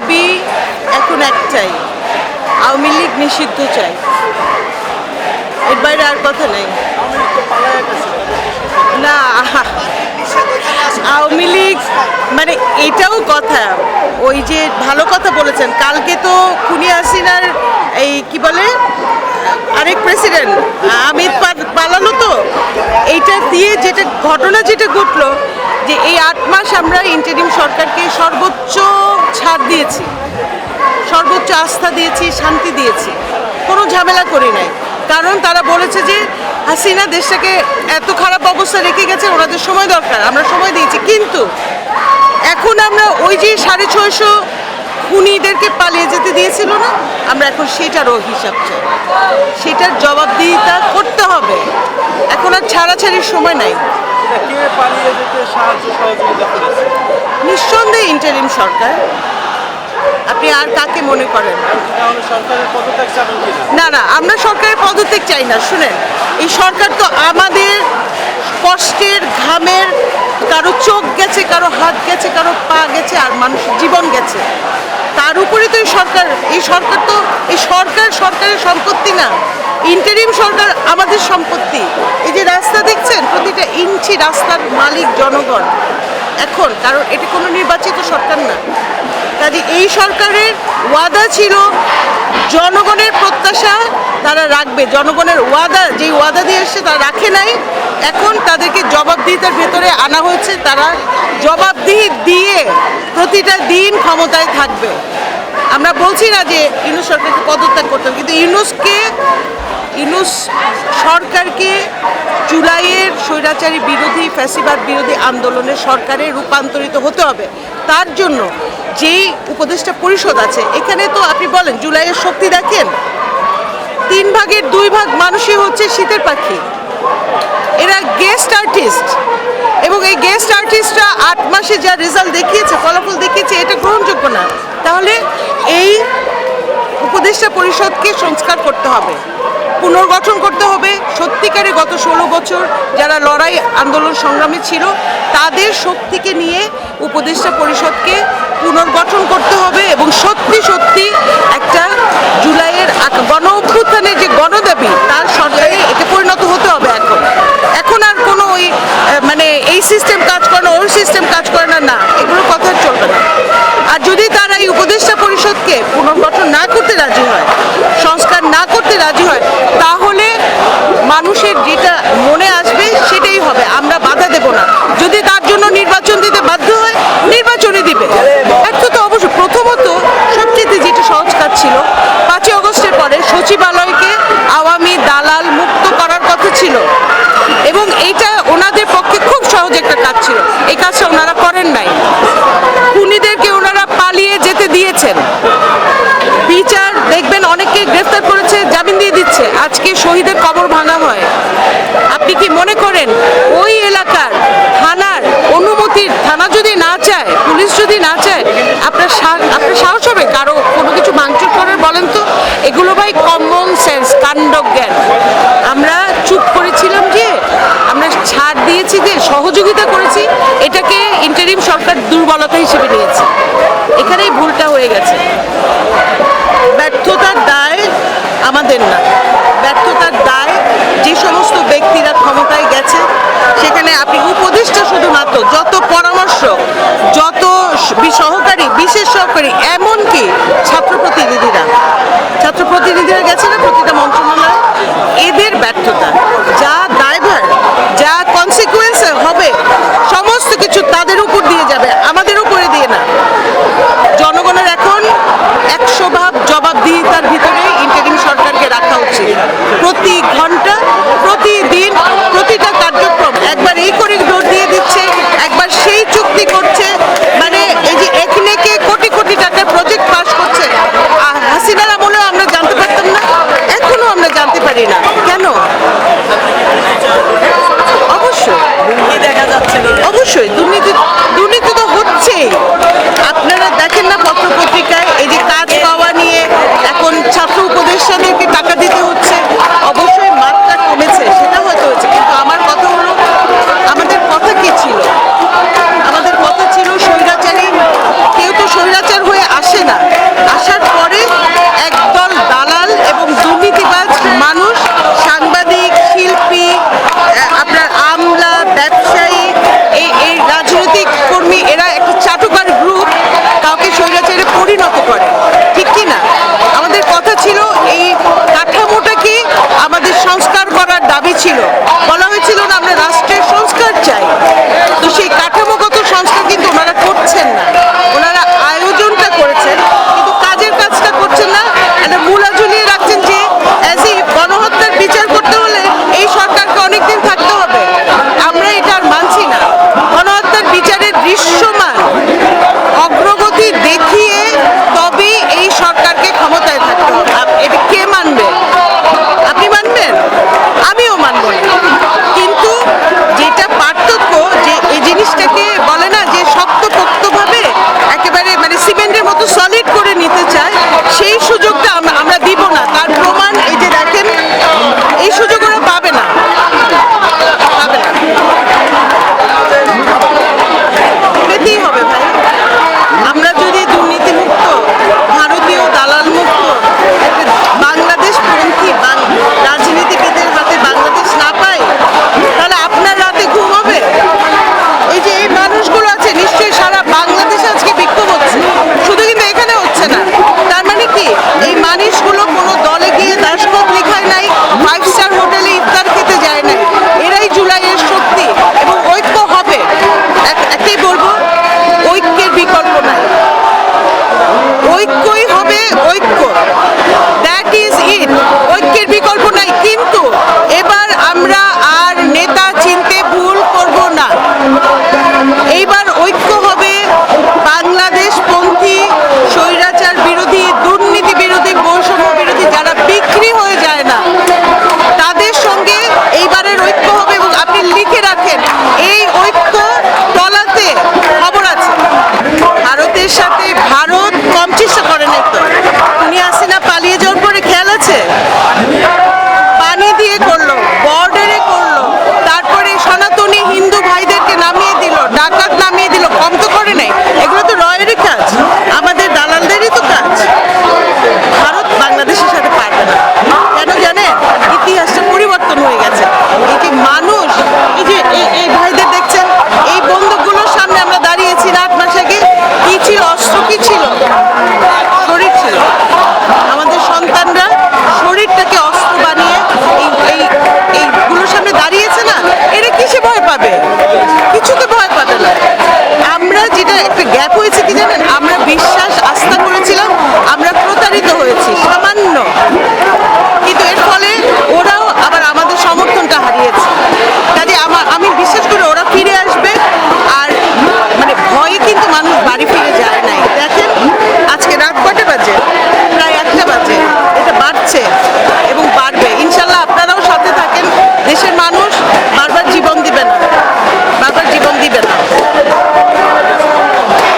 দাবি এখন একটাই। আওয়ামী লীগ নিষিদ্ধ চাই। এর বাইরে আর কথা নেই। না, আওয়ামী লীগ মানে এটাও কথা। ওই যে ভালো কথা বলেছেন। কালকে তো খুনি হাসিনার এই কি বলে? আরেক প্রেসিডেন্ট আমির পা- পালালো তো এইটা দিয়ে যেটা ঘটনা যেটা ঘটলো, যে এই আট মাস আমরা ইন্টারিম সরকারকে সর্বোচ্চ ছাড় দিয়েছি, সর্বোচ্চ আস্থা দিয়েছি, শান্তি দিয়েছি। কোনো ঝামেলা করি নাই। কারণ তারা বলেছে যে, হাসিনা দেশটাকে এত খারাপ অবস্থা রেখে গেছে, ওনাদের সময় দরকার, আমরা সময় দিয়েছি। কিন্তু এখন আমরা ওই যে সাড়ে ছয়শো খুনিদেরকে পালিয়ে যেতে দিয়েছিল না। আমরা এখন সেটারও হিসাব চাই। সেটার জবাবদিহিতা করতে হবে। এখন আর ছাড়াছাড়ির সময় নাই। নিঃসন্দেহে ইন্টারিম সরকার। আপনি আর কাকে মনে করেন? না না আমরা সরকারের পদত্যাগ চাই না। শুনেন এই সরকার তো আমাদের কষ্টের ঘামের কারও চোখ গেছে কারও হাত গেছে কারও পা গেছে আর মানুষের জীবন গেছে। তার উপরে তো এই সরকার এই সরকার তো, এই সরকার সরকারের সম্পত্তি না। ইন্টারিম সরকার আমাদের সম্পত্তি। এই যে রাস্তা দেখছেন, প্রতিটা ইঞ্চি রাস্তার মালিক জনগণ। এখন, কারণ এটা কোনো নির্বাচিত সরকার না। কাজে এই সরকারের ওয়াদা ছিল জনগণের প্রত্যাশা তারা রাখবে। জনগণের ওয়াদা যে ওয়াদা দিয়ে এসছে তারা রাখে নাই। এখন তাদেরকে জবাবদিহিতার ভেতরে আনা হয়েছে। তারা জবাবদিহি দিয়ে প্রতিটা দিন ক্ষমতায় থাকবে। আমরা বলছি না যে ইউনুস সরকারকে পদত্যাগ করতে হবে, কিন্তু ইউনুসকে, ইউনুস সরকারকে জুলাইয়ের স্বৈরাচারী বিরোধী, ফ্যাসিবাদ বিরোধী আন্দোলনে সরকারে রূপান্তরিত হতে হবে। তার জন্য যেই উপদেষ্টা পরিষদ আছে, এখানে তো আপনি বলেন, জুলাইয়ের শক্তি দেখেন? তিন ভাগের দুই ভাগ মানুষই হচ্ছে শীতের পাখি। এরা গেস্ট আর্টিস্ট এবং এই গেস্ট আর্টিস্টরা আট মাসে যা রেজাল্ট দেখিয়েছে, ফলাফল দেখিয়েছে, এটা গ্রহণযোগ্য না। তাহলে এই উপদেষ্টা পরিষদকে সংস্কার করতে হবে, পুনর্গঠন করতে হবে। সত্যিকারে গত ষোলো বছর যারা লড়াই আন্দোলন সংগ্রামে ছিল, তাদের শক্তিকে নিয়ে উপদেষ্টা পরিষদকে পুনর্গঠন করতে হবে এবং সত্যি সত্যি একটা জুলাইয়ের গণ অভ্যুত্থানের যে গণদাবি, তার সরকারে এতে পরিণত হতে হবে এখন। এখন আর কোনো ওই মানে এই সিস্টেম কাজ করে না ওর সিস্টেম কাজ করে না না এগুলো কথা চলবে না। আর যদি তারা এই উপদেষ্টা পরিষদকে পুনর্গঠন না করতে রাজি হয়, সংস্কার না করতে রাজি হয়, তাহলে মানুষের যেটা মনে আসবে সেটাই হবে আমরা বাধা দেব না যদি তার জন্য নির্বাচন দিতে বাধ্য হয় নির্বাচনই দিবে ব্যর্থতা অবশ্য প্রথমত সবচেয়ে যেটা সহজ কাজ ছিল পাঁচই অগস্টের পরে সচিবালয়কে আওয়ামী দালাল মুক্ত করার কথা ছিল এবং এইটা ওনাদের পক্ষে খুব সহজ একটা কাজ ছিল এই কাজটা ওনারা করেন নাই। খুনিদেরকে ওনারা পালিয়ে যেতে দিয়েছেন। বিচার দেখবেন অনেককে গ্রেফতার করেছে, জামিন দিয়ে দিচ্ছে। আজকে শহীদের কবর ভাঙা হয়। আপনি কি মনে করেন, ওই এলাকার থানার অনুমতির থানা যদি না চায়, পুলিশ যদি না চায়, আপনার আপনার সাহস হবে? কারও কোনো কিছু ভাঙচুর করার বলেন তো? এগুলো ভাই কমন সেন্স কাণ্ডজ্ঞান দিদিরা গেছিলেন?